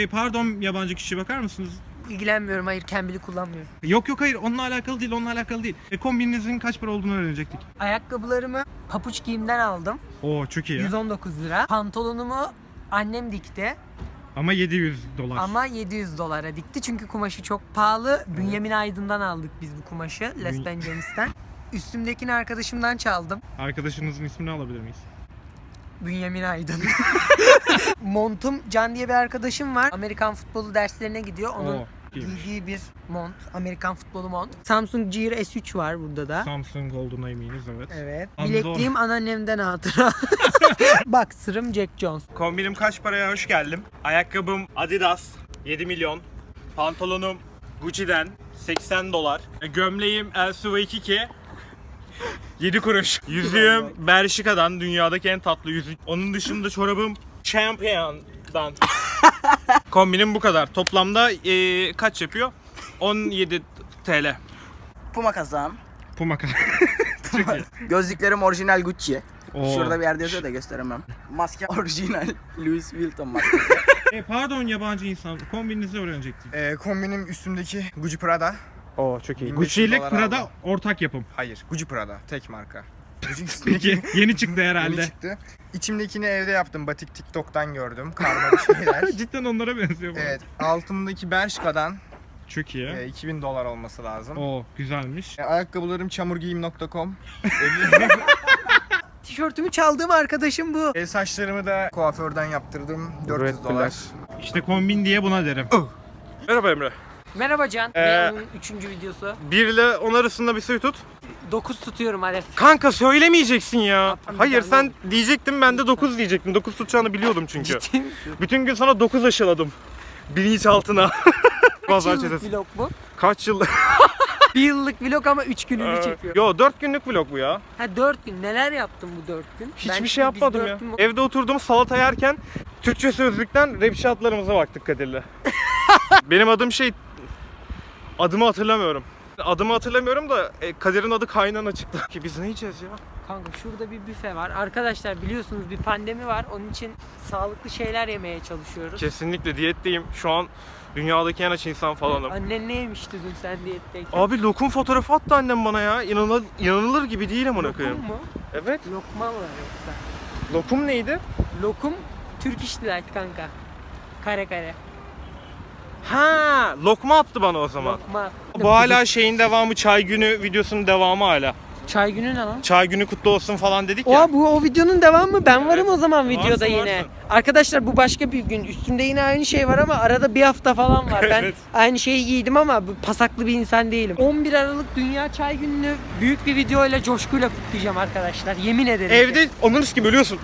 E, pardon yabancı kişi bakar mısınız? İlgilenmiyorum hayır Cambly'i kullanmıyorum. Yok yok hayır onunla alakalı değil onunla alakalı değil. E, kombininizin kaç para olduğunu öğrenecektik. Ayakkabılarımı papuç giyimden aldım. Oo çok iyi. 119 lira. Pantolonumu annem dikti Ama 700 dolar. ama 700 dolara dikti çünkü kumaşı çok pahalı. Bünyamin Aydın'dan aldık biz bu kumaşı Les Bün- Benjamins'ten. Üstümdekini arkadaşımdan çaldım. Arkadaşınızın ismini alabilir miyiz? Bünyamin Aydın. Montum Can diye bir arkadaşım var. Amerikan futbolu derslerine gidiyor. Onun Oo, iyiymiş. giydiği bir mont. Amerikan futbolu mont. Samsung Gear S3 var burada da. Samsung olduğuna eminiz evet. Evet. Anladım. Bilekliğim anneannemden hatıra. Bak sırım Jack Jones. Kombinim kaç paraya hoş geldim. Ayakkabım Adidas 7 milyon. Pantolonum Gucci'den 80 dolar. E, Gömleğim LCV2 7 kuruş. Yüzüğüm Bershka'dan dünyadaki en tatlı yüzük. Onun dışında çorabım Champion'dan. Kombinim bu kadar. Toplamda e, kaç yapıyor? 17 TL. Puma kazağım. Puma kadar. Gözlüklerim orijinal Gucci. Oo. Şurada bir yerde yazıyor da gösteremem. Maske orijinal Louis Vuitton maskesi. E, pardon yabancı insan kombininizi öğrenecektik. Ee, kombinim üstümdeki Gucci Prada. Oo çok iyi. 1500 Gucci ile dolar Prada aldım. ortak yapım. Hayır, Gucci Prada. Tek marka. Peki yeni çıktı herhalde. Yeni çıktı. İçimdekini evde yaptım. Batik TikTok'tan gördüm. Karma bir şeyler. Cidden onlara benziyor bu. evet, altımdaki Bershka'dan Çok iyi. e, 2000 dolar olması lazım. Oo güzelmiş. E, ayakkabılarım çamurgiyim.com. Tişörtümü çaldığım arkadaşım bu. El saçlarımı da kuaförden yaptırdım. 400 dolar. İşte kombin diye buna derim. Merhaba Emre. Merhaba Can. Ee, onun üçüncü videosu. 1 ile 10 arasında bir sayı tut. 9 tutuyorum hadi. Kanka söylemeyeceksin ya. Tamam, Hayır sen diyecektim ben de 9 diyecektim. 9 tutacağını biliyordum çünkü. Bütün gün sana 9 aşıladım. Bilinçaltına. Kaç yıllık vlog bu? Kaç yıl? Bir yıllık vlog ama 3 gününü Ee, çekiyor. Yo 4 günlük vlog bu ya. Ha 4 gün. Neler yaptın bu 4 gün? Hiçbir Ben- şey yapmadım ya. gün- Evde oturdum salata yerken Türkçe sözlükten rapçi adlarımıza baktık Kadir'le. Benim adım şey... Adımı hatırlamıyorum. Adımı hatırlamıyorum da e, Kadir'in adı kaynana çıktı. Ki biz ne yiyeceğiz ya? Kanka şurada bir büfe var. Arkadaşlar biliyorsunuz bir pandemi var. Onun için sağlıklı şeyler yemeye çalışıyoruz. Kesinlikle diyetteyim. Şu an dünyadaki en aç insan falanım. Annen ne yemişti dün sen diyetteyken? Abi lokum fotoğrafı attı annem bana ya. İnanılır, inanılır gibi değil amına koyayım. Lokum mu? Evet. Lokma mı yoksa? Lokum neydi? Lokum Türk İş Delight kanka. Kare kare. Ha, lokma attı bana o zaman. Lokma. Bu hala şeyin devamı, çay günü videosunun devamı hala. Çay günü ne lan? Çay günü kutlu olsun falan dedik ya. Oha bu o videonun devamı ben varım o zaman videoda Varsın, yine. varsın. Arkadaşlar bu başka bir gün. Üstümde yine aynı şey var ama arada bir hafta falan var. Ben Evet. aynı şeyi giydim ama bu pasaklı bir insan değilim. 11 Aralık Dünya Çay Günü'nü büyük bir videoyla coşkuyla kutlayacağım arkadaşlar. Yemin ederim. ki. Evde onun gibi ölüyorsun.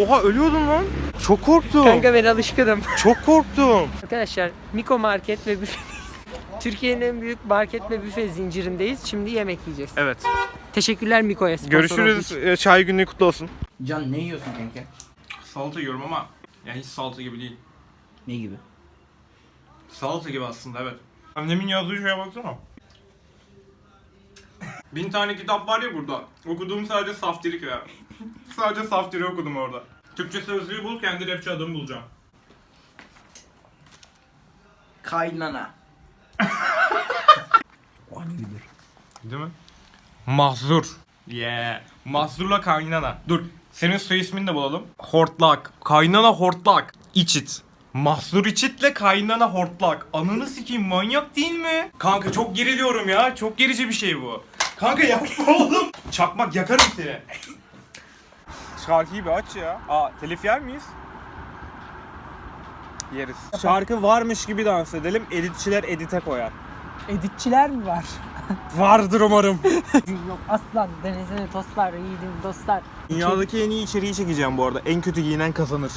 Oha ölüyordun lan. Çok korktum. Kanka ben alışkınım. Çok korktum. Arkadaşlar Miko Market ve büfe Türkiye'nin en büyük market ve büfe zincirindeyiz. Şimdi yemek yiyeceğiz. Evet. Teşekkürler Miko'ya sponsor Görüşürüz. olduğu için. Ee, Çay günü kutlu olsun. Can ne yiyorsun kanka? Salata yiyorum ama yani hiç salata gibi değil. Ne gibi? Salata gibi aslında evet. Annemin yazdığı şeye baksana. Bin tane kitap var ya burada. Okuduğum sadece saftirik ya. sadece saftiri okudum orada. Türkçe sözlüğü bul kendi rapçi adamı bulacağım. Kaynana. Değil mi? Mahzur. Yeah. Mahzurla kaynana. Dur. Senin soy ismini de bulalım. Hortlak. Kaynana hortlak. İçit. Mahzur içitle kaynana hortlak. Ananı sikeyim manyak değil mi? Kanka çok geriliyorum ya. Çok gerici bir şey bu. Kanka yapma oğlum. Çakmak yakarım seni. Şarkıyı bir aç ya. Aa telif yer miyiz? Yeriz. Şarkı varmış gibi dans edelim. Editçiler edite koyar. Editçiler mi var? Vardır umarım. Yok aslan denesene tostlar yiğidim dostlar. Dünyadaki en iyi içeriği çekeceğim bu arada. En kötü giyinen kazanır.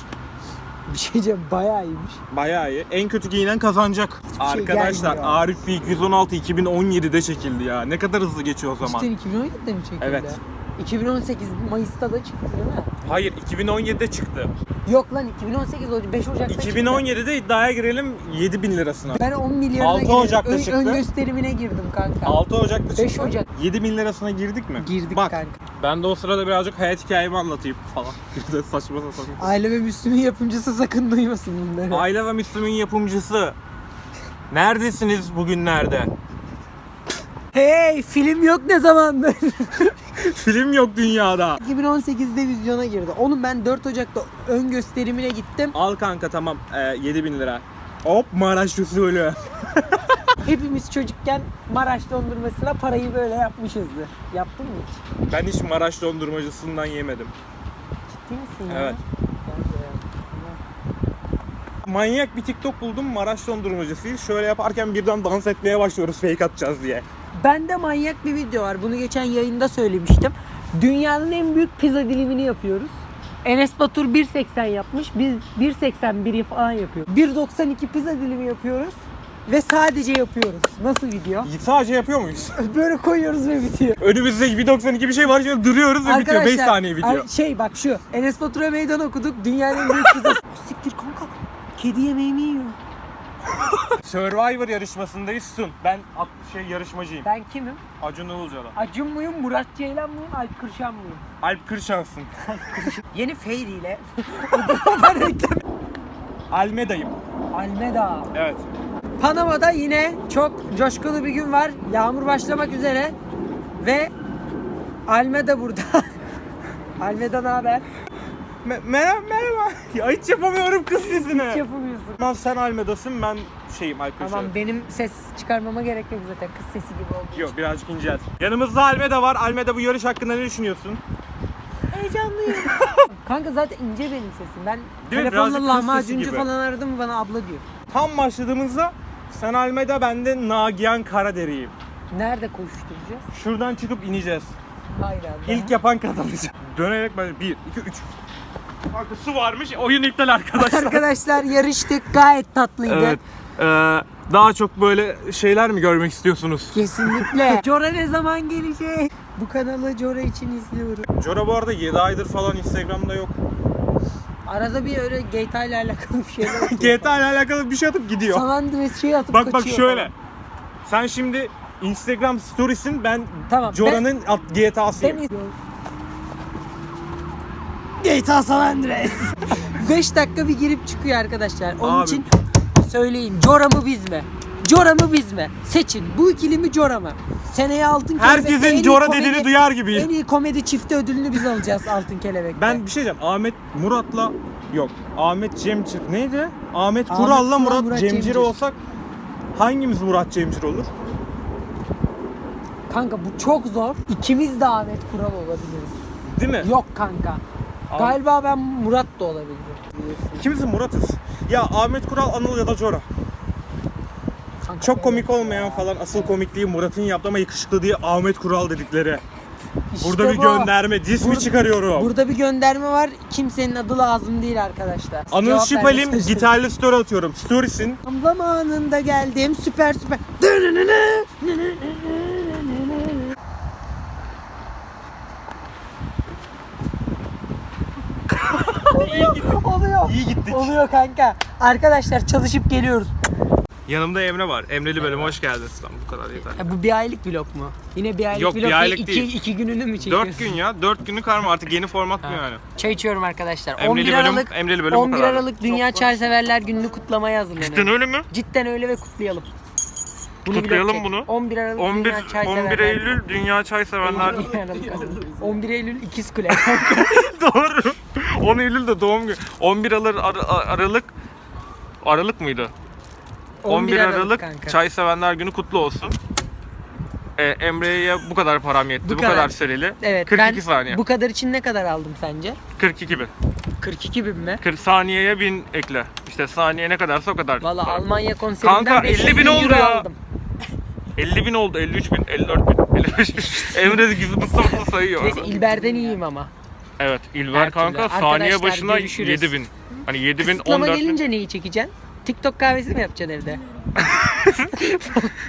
Bir şey diyeceğim bayağı iyiymiş. Bayağı iyi. En kötü giyinen kazanacak. şey Arkadaşlar gelmiyor. Arif 216 2017'de çekildi ya. Ne kadar hızlı geçiyor o zaman. Cidden 2017'de mi çekildi? Evet. 2018 Mayıs'ta da çıktı değil mi? Hayır 2017'de çıktı. Yok lan 2018 Ocak 5 Ocak'ta çıktı. 2017'de iddiaya girelim 7000 lirasına. Ben 10 milyarına 6 girdim. Ocak'ta ön, çıktı. Ön gösterimine girdim kanka. 6 Ocak'ta çıktı. 5 Ocak. 7000 lirasına girdik mi? Girdik Bak kanka. ben de o sırada birazcık hayat hikayemi anlatayım falan. Saçma sapan. Aile ve Müslüm'ün yapımcısı sakın duymasın bunları. Aile ve Müslüm'ün yapımcısı. Neredesiniz bugünlerde? Hey film yok ne zamandır? Film yok dünyada. 2018'de vizyona girdi. Oğlum ben 4 Ocak'ta ön gösterimine gittim. Al kanka tamam e, 7000 lira. Hop Maraş usulü. Hepimiz çocukken Maraş dondurmasına parayı böyle yapmışızdır. Yaptın mı hiç? Ben hiç Maraş dondurmacısından yemedim. Ciddi misin ya? Evet. Manyak bir TikTok buldum Maraş dondurmacısı. Şöyle yaparken birden dans etmeye başlıyoruz fake atacağız diye. Bende manyak bir video var. Bunu geçen yayında söylemiştim. Dünyanın en büyük pizza dilimini yapıyoruz. Enes Batur 1.80 yapmış. Biz 1.81'i falan yapıyor. 1.92 pizza dilimi yapıyoruz. Ve sadece yapıyoruz. Nasıl video? Sadece yapıyor muyuz? Böyle koyuyoruz ve bitiyor. Önümüzde 1.92 bir şey var şöyle duruyoruz ve bitiyor. 5 saniye bitiyor. şey bak şu. Enes Batur'a meydan okuduk. Dünyanın en büyük pizzası. Siktir kanka. Kedi yemeğimi yiyor. Survivor yarışmasındayız Sun. Ben at- şey yarışmacıyım. Ben kimim? Acun Ilıcalı. Acun muyum? Murat Ceylan mıyım? Alp Kırşan mıyım? Alp Kırşansın. Yeni Fairy ile reklam. Almeda'yım. Almeda. Evet. Panama'da yine çok coşkulu bir gün var. Yağmur başlamak üzere. Ve Almeda burada. Almeda ne haber? Me- merhaba merhaba. Ya hiç yapamıyorum kız sesini. Hiç yapamıyorsun. Tamam sen Almeda'sın ben şeyim Alp Kırşan. Tamam benim ses çıkarmama gerek yok zaten kız sesi gibi oldu. Yok birazcık incelt. Yanımızda Almeda var. Almeda bu yarış hakkında ne düşünüyorsun? Heyecanlıyım. Kanka zaten ince benim sesim. Ben Değil mi? Birazcık telefonla kız sesi lahmacuncu gibi. falan aradım mı bana abla diyor. Tam başladığımızda sen Almeda ben de Nagihan Karaderiyim. Nerede koşturacağız? Şuradan çıkıp ineceğiz. Hayır abi. İlk yapan kazanacak. Dönerek böyle 1, 2, 3. Kanka su varmış. Oyun iptal arkadaşlar. Arkadaşlar yarıştık gayet tatlıydı. evet. Ee, daha çok böyle şeyler mi görmek istiyorsunuz? Kesinlikle. Cora ne zaman gelecek? Bu kanalı Cora için izliyorum. Jora bu arada 7 aydır falan Instagram'da yok. Arada bir öyle GTA ile alakalı bir şeyler atıyor. GTA ile alakalı bir şey atıp gidiyor. San Andreas şey atıp Bak bak kaçıyor şöyle. falan. Sen şimdi Instagram stories'in ben Tamam. Jora'nın at- Ben, GTA'sıyım. ben GTA San Andreas. 5 dakika bir girip çıkıyor arkadaşlar. Onun Abi. için söyleyin. Cora mı biz mi? Cora mı biz mi? Seçin. Bu ikili mi Cora mı? Seneye Altın Kelebek'te en Herkesin iyi Jora komedi- dediğini duyar En gibiyim. iyi komedi çifti ödülünü biz alacağız Altın Kelebek'te. Ben bir şey diyeceğim. Ahmet Murat'la yok. Ahmet Cemcir neydi? Ahmet Ahmet Kural'la Kural, Murat, Murat Cemcir, Cemcir. olsak hangimiz Murat Cemcir olur? Kanka bu çok zor. İkimiz de Ahmet Kural olabiliriz. Değil mi? Yok kanka. Galiba ben Murat da olabilirim. İkimiz de Murat'ız. Ya Ahmet Kural, Anıl ya da Jora. Kanka Çok komik olmayan falan asıl komikliği Murat'ın yaptı ama yakışıklı diye Ahmet Kural dedikleri. İşte Burada bir bu. gönderme, diz mi Bur- çıkarıyorum? Burada bir gönderme var. Kimsenin adı lazım değil arkadaşlar. Anıl Cevap Şipalim vermesi- gitarlı story atıyorum. Stories'in Tam zamanında geldim. Süper süper. İyi gittik. Oluyor kanka. Arkadaşlar çalışıp geliyoruz. Yanımda Emre var. Emreli bölüme hoş geldin. Tamam bu kadar yeter. Ya bu bir aylık vlog mu? Yine bir aylık Yok, vlog bir aylık iki, değil. iki gününü mü çekiyorsun? 4 gün ya. 4 günlük karma artık yeni format mı yani? Çay içiyorum arkadaşlar. Emreli 11 bölüm- Aralık, Emreli bölüm bu 11 kadar. Aralık Dünya Çay Severler Günü'nü kutlamaya hazırlanıyorum. Cidden öyle mi? Cidden öyle ve kutlayalım. Vlog Kutlayalım çek. bunu. 11 Aralık 11 Dünya Çay 11 Severler Eylül Dünya Çay Sevenler 11 Aralık. 11 Eylül İkiz Kule. Doğru. 10 Eylül'de doğum günü. 11 Aralık Ar- Aralık Aralık mıydı? 11 Aralık, kanka. Çay Sevenler Günü kutlu olsun. Ee, Emre'ye bu kadar param yetti. Bu Bu, kadar. kadar. süreli. Evet 42 ben saniye. bu kadar için ne kadar aldım sence? 42 bin. 42 bin mi? 40 saniyeye 1000 ekle. İşte saniye ne kadarsa o kadar. Valla Almanya konserinden Kanka, 500 50 bin euro oldu ya. aldım. 50 bin oldu, 53 bin, 54 bin, 55 bin. Emre gizli mutlu mutlu sayıyor. Neyse İlber'den iyiyim ama. Evet, Her İlber türlü. kanka saniye Arkadaşlar, başına görüşürüz. 7 bin. Hani 7 bin, Kısıtlama 14 bin. gelince neyi çekeceksin? TikTok kahvesi mi yapacaksın evde?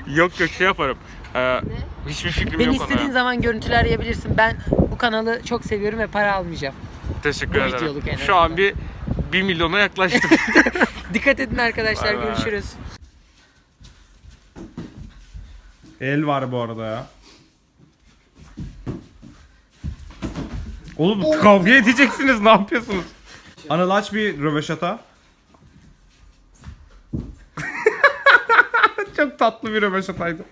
yok yok şey yaparım. Ee, hiçbir fikrim Beni yok istediğin ona. zaman görüntüler arayabilirsin. Ben bu kanalı çok seviyorum ve para almayacağım. Teşekkür bu ederim. videoluk en Şu an azından. bir 1 milyona yaklaştık. Dikkat edin arkadaşlar. Bay bay. Görüşürüz. El var bu arada ya. Oğlum kavga edeceksiniz ne yapıyorsunuz? Anıl aç bir röveşata. Çok tatlı bir röveşataydı.